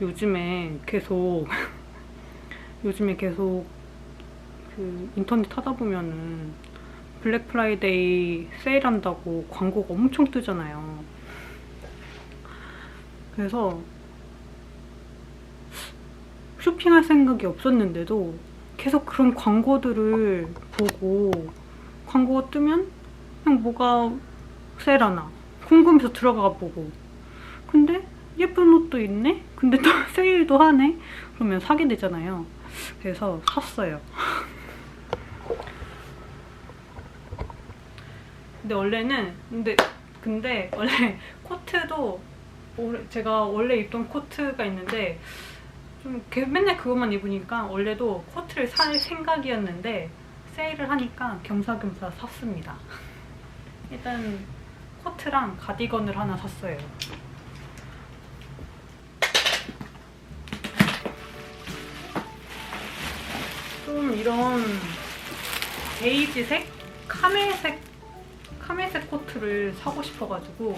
요즘에 계속 요즘에 계속 그 인터넷 하다 보면은 블랙 프라이데이 세일한다고 광고가 엄청 뜨잖아요. 그래서 쇼핑할 생각이 없었는데도 계속 그런 광고들을 보고 광고가 뜨면 그냥 뭐가 세일하나 궁금해서 들어가 보고 근데 예쁜 옷도 있네? 근데 또 세일도 하네? 그러면 사게 되잖아요. 그래서 샀어요. 근데 원래는 근데 근데 원래 코트도 제가 원래 입던 코트가 있는데 좀 그- 맨날 그것만 입으니까 원래도 코트를 살 생각이었는데 세일을 하니까 겸사겸사 샀습니다. 일단 코트랑 가디건을 하나 샀어요. 좀 이런 베이지색, 카멜색, 카멜색 코트를 사고 싶어가지고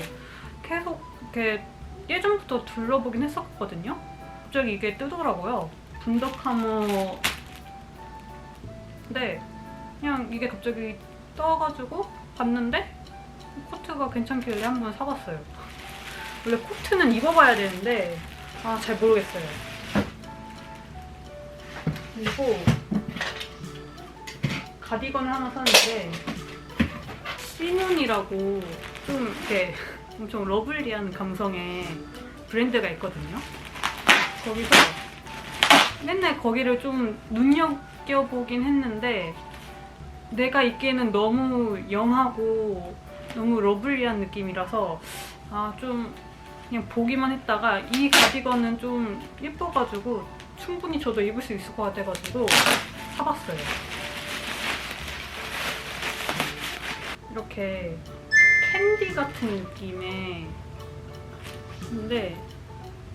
계속 이렇게 예전부터 둘러보긴 했었거든요. 갑자기 이게 뜨더라고요. 분더카머. 근데 그냥 이게 갑자기 떠가지고 봤는데 코트가 괜찮길래 한번 사봤어요. 원래 코트는 입어봐야 되는데 아 잘 모르겠어요. 그리고 가디건을 하나 샀는데 시눈이라고 좀 이렇게 엄청 러블리한 감성의 브랜드가 있거든요. 거기서 맨날 거기를 좀 눈여겨보긴 했는데 내가 입기에는 너무 영하고 너무 러블리한 느낌이라서 아 좀 그냥 보기만 했다가 이 가디건은 좀 예뻐가지고 충분히 저도 입을 수 있을 것 같아가지고 사봤어요. 이렇게 캔디 같은 느낌의 근데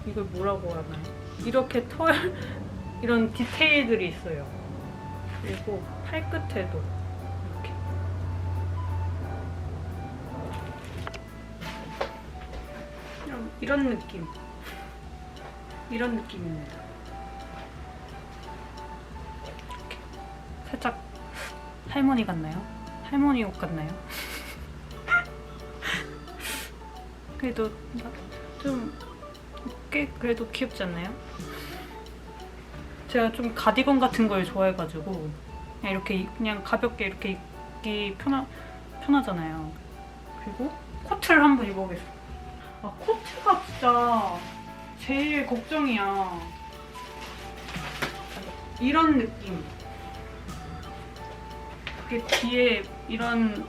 이걸 뭐라고 하나요? 이렇게 털 이런 디테일들이 있어요. 그리고 팔 끝에도 이렇게 이런, 이런 느낌 이런 느낌입니다. 이렇게 살짝 할머니 같나요? 할머니 옷 같나요? 그래도 좀 꽤 그래도 귀엽지 않나요? 제가 좀 가디건 같은 걸 좋아해가지고 그냥 이렇게 입- 그냥 가볍게 이렇게 입기 편하, 편하잖아요. 그리고 코트를 한번 입어보겠습니다. 아 코트가 진짜 제일 걱정이야. 이런 느낌. 이렇게 뒤에 이런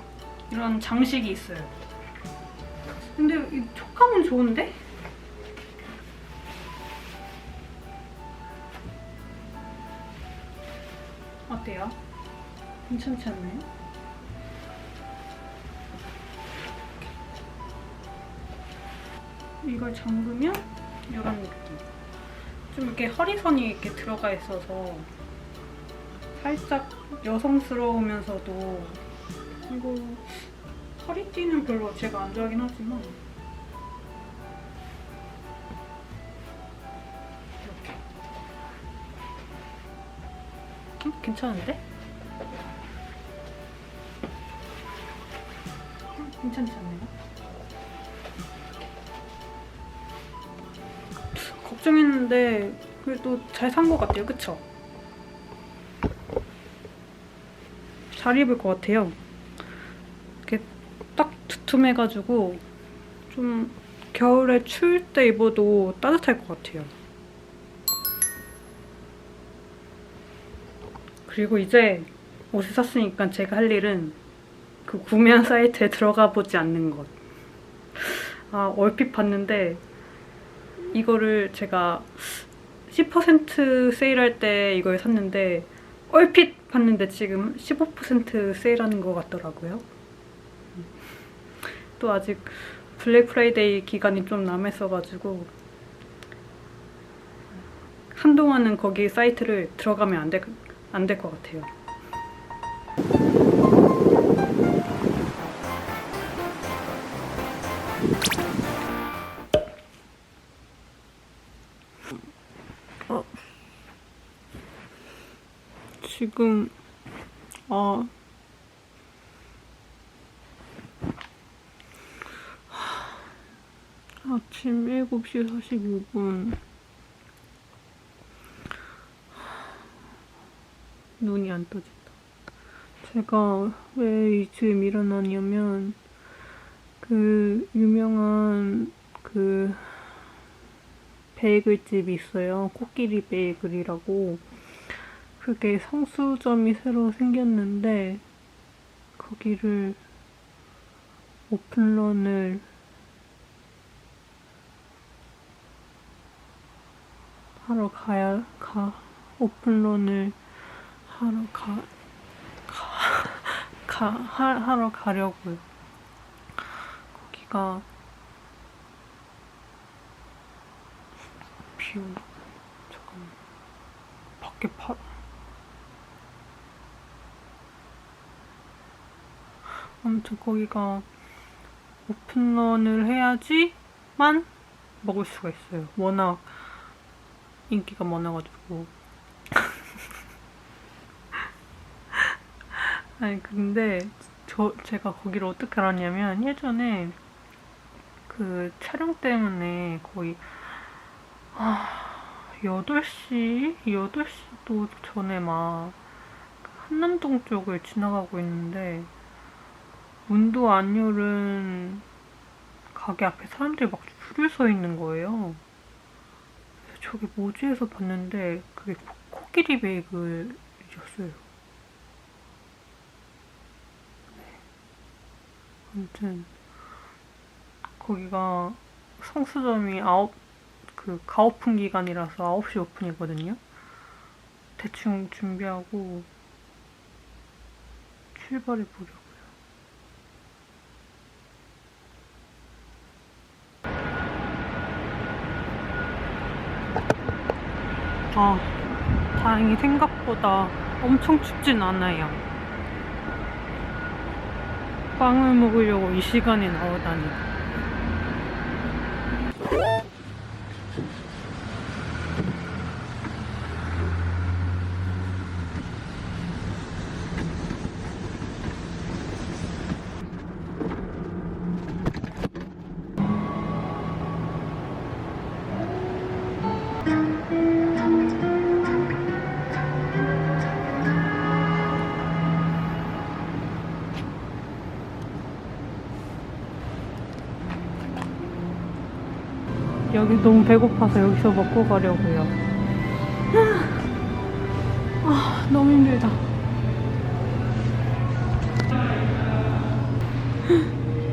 이런 장식이 있어요. 근데 이 촉감은 좋은데? 어때요? 괜찮지 않나요? 이걸 잠그면 이런 느낌. 좀 이렇게 허리선이 이렇게 들어가 있어서 살짝 여성스러우면서도 이거 허리띠는 별로 제가 안 좋아하긴 하지만 이렇게 음, 괜찮은데? 음, 괜찮지 않나요? 걱정했는데 그래도 잘 산 것 같아요, 그쵸? 잘 입을 것 같아요. 이렇게 딱 두툼해가지고 좀 겨울에 추울 때 입어도 따뜻할 것 같아요. 그리고 이제 옷을 샀으니까 제가 할 일은 그 구매한 사이트에 들어가 보지 않는 것. 아, 얼핏 봤는데 이거를 제가 10% 세일할 때 이걸 샀는데 얼핏 봤는데 지금 15% 세일하는 것 같더라고요. 또 아직 블랙 프라이데이 기간이 좀 남았어가지고 한동안은 거기 사이트를 들어가면 안 될 안 될 것 같아요. 지금 어 아침 7시 45분 눈이 안 떠진다. 제가 왜 지금 일어나냐면 그 유명한 그 베이글집이 있어요. 코끼리 베이글이라고. 그게 성수점이 새로 생겼는데 거기를 오픈런을 하러 가야 가 오픈런을 하러 가, 가, 가 하, 하러 가려고요. 거기가 비 오나? 잠깐만. 밖에 파 아무튼 거기가 오픈런을 해야지만 먹을 수가 있어요. 워낙 인기가 많아가지고. 아니 근데 저 제가 거기를 어떻게 알았냐면 예전에 그 촬영 때문에 거의 아 8시? 8시도 전에 막 한남동 쪽을 지나가고 있는데 문도 안 열은 가게 앞에 사람들이 막 줄을 서 있는 거예요. 저게 뭐지 해서 봤는데 그게 코- 코끼리 베이글이었어요. 아무튼 거기가 성수점이 아홉 그 가오픈 기간이라서 9시 오픈이거든요. 대충 준비하고 출발해 보려고 아, 다행히 생각보다 엄청 춥진 않아요. 빵을 먹으려고 이 시간에 나오다니. 여기 너무 배고파서 여기서 먹고 가려고요. 아, 너무 힘들다.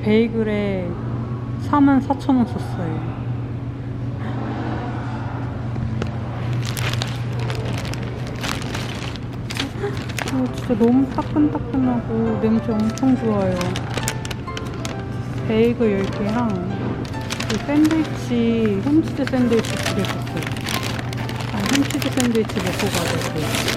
베이글에 44,000원 썼어요. 어, 진짜 너무 따끈따끈하고 냄새 엄청 좋아요. 베이글 10개랑 그 샌드위치, 햄치즈 샌드위치 두개 샀어요. 아, 햄치즈 샌드위치 먹고 가려고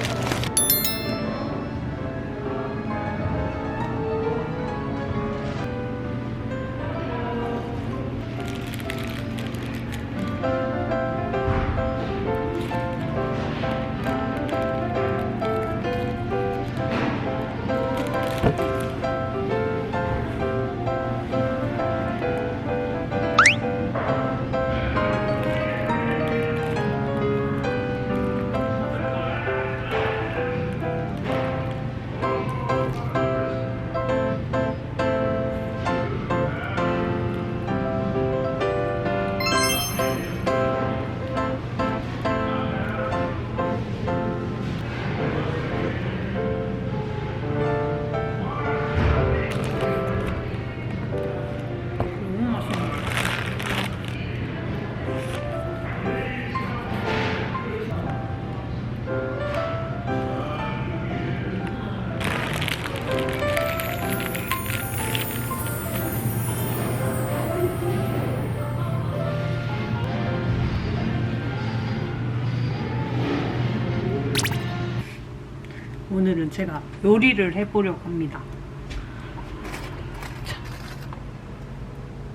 오늘은 제가 요리를 해보려고 합니다.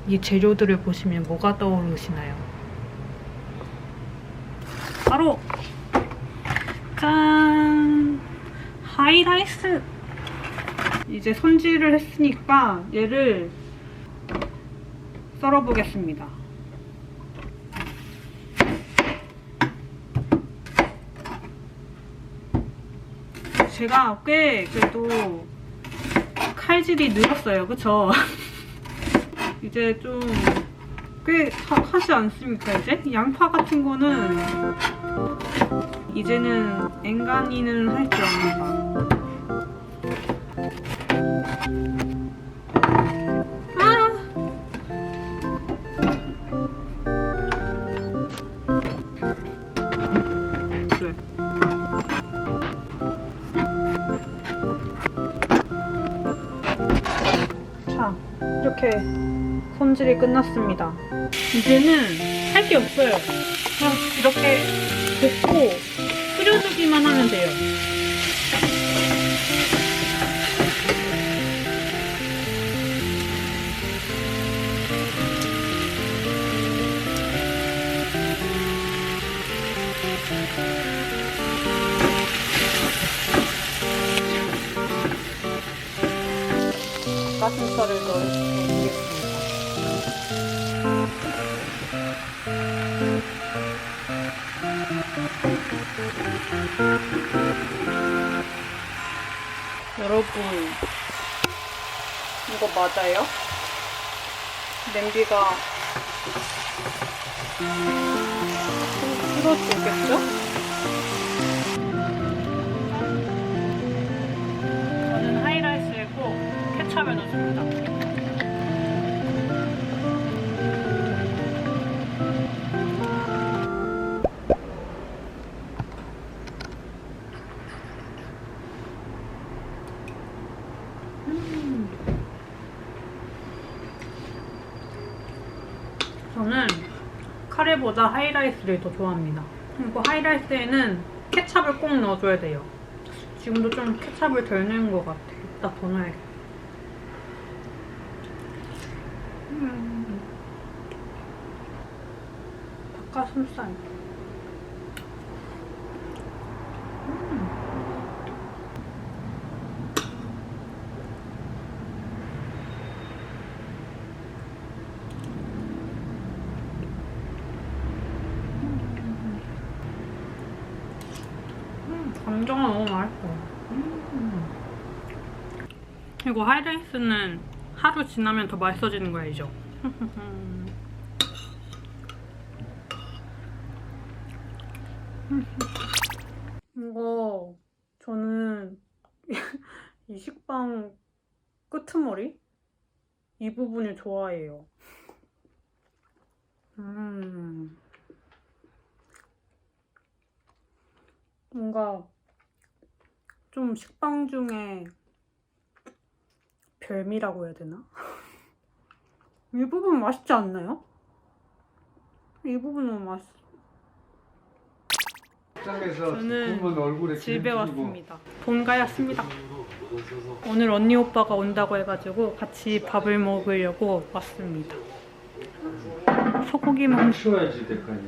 이 재료들을 보시면 뭐가 떠오르시나요? 바로 짠 하이라이스 이제 손질을 했으니까 얘를 썰어 보겠습니다. 제가 꽤 그래도 칼질이 늘었어요. 그쵸? 이제 좀 꽤 하지 않습니까, 이제? 양파 같은 거는 이제는 앵간히는 할 줄 압니다. 손질이 끝났습니다. 이제는 할 게 없어요. 그냥 이렇게 볶고 끓여주기만 하면 돼요. 여러분, 이거 맞아요? 냄비가 좀 줄어들겠죠? 저는 하이라이스에 꼭 케찹을 넣습니다. 카레보다 하이라이스를 더 좋아합니다. 그리고 하이라이스에는 케찹을 꼭 넣어줘야 돼요. 지금도 좀 케찹을 덜 넣은 것 같아. 이따 더 넣어야겠다. 음. 닭가슴살. 음. 음, 감정은 너무 맛있어. 음. 그리고 하이라이스는 하루 지나면 더 맛있어지는 거 알죠? 이거 저는 이 식빵 끄트머리 이 부분을 좋아해요. 음. 뭔가 좀 식빵 중에 별미라고 해야 되나? 이 부분 맛있지 않나요? 이 부분 너무 맛있어. 저는 집에 왔습니다. 본가였습니다. 오늘 언니 오빠가 온다고 해가지고 같이 밥을 먹으려고 왔습니다. 소고기 먹 튀고 치워야지 될까지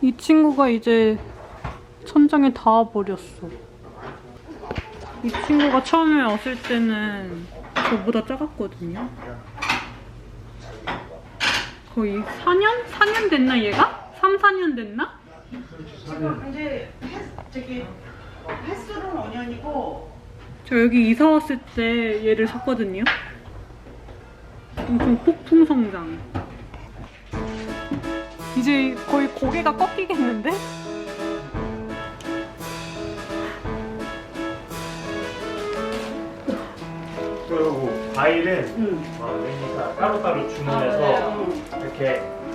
이 친구가 이제 천장에 닿아버렸어. 이 친구가 처음에 왔을 때는 저보다 작았거든요. 거의 4년? 4년 됐나 얘가? 3, 4년 됐나? 지금 이제 횟, 저기 횟수는 5년이고 저 여기 이사 왔을 때 얘를 샀거든요. 엄청 폭풍 성장. 이제 거의 고개가 꺾이겠는데? 그리고 과일은 어, 여기가 따로따로 주문해서 이렇게 하-